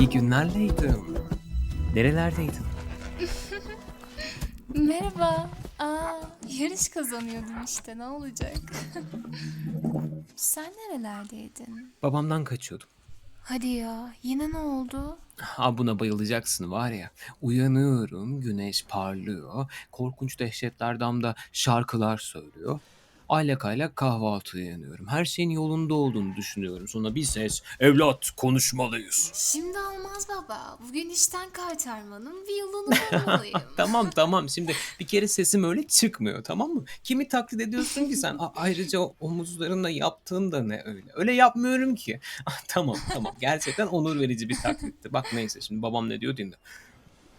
İyi günler Leydim. Nerelerdeydin? Merhaba. Aa, yarış kazanıyordum işte ne olacak? Sen nerelerdeydin? Babamdan kaçıyordum. Hadi ya yine ne oldu? Ha buna bayılacaksın var ya. Uyanıyorum, güneş parlıyor. Korkunç dehşetler damda şarkılar söylüyor. Aylak aylak kahvaltıya yanıyorum. Her şeyin yolunda olduğunu düşünüyorum. Sonra bir ses, evlat konuşmalıyız. Şimdi olmaz baba. Bugün işten kaytarmanın bir yolunu bulmalıyım. Tamam tamam şimdi bir kere sesim öyle çıkmıyor tamam mı? Kimi taklit ediyorsun ki sen? A- ayrıca o omuzlarınla yaptığın da ne öyle? Öyle yapmıyorum ki. Ah, tamam tamam gerçekten onur verici bir taklitti. Bak neyse şimdi babam ne diyor dinle.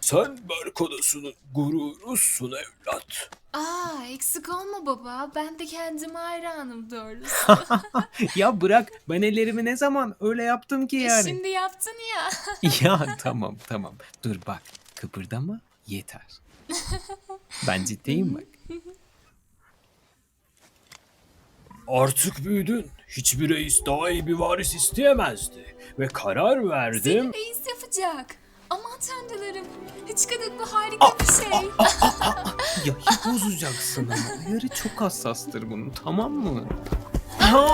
Sen Berk Odası'nın gururusun evlat. Aa eksik olma baba. Ben de kendime hayranım doğrusu. ya bırak ben ellerimi ne zaman öyle yaptım ki yani. Şimdi yaptın ya. ya tamam tamam dur bak kıpırdama yeter. Ben ciddiyim bak. Artık büyüdün. Hiçbir reis daha iyi bir varis isteyemezdi. Ve karar verdim. Seni reis yapacak. Aman tanrılarım. Hıçkıdık bu harika bir şey. Ya hiç bozacaksın ama. Yarı çok hassastır bunun tamam mı? Ha!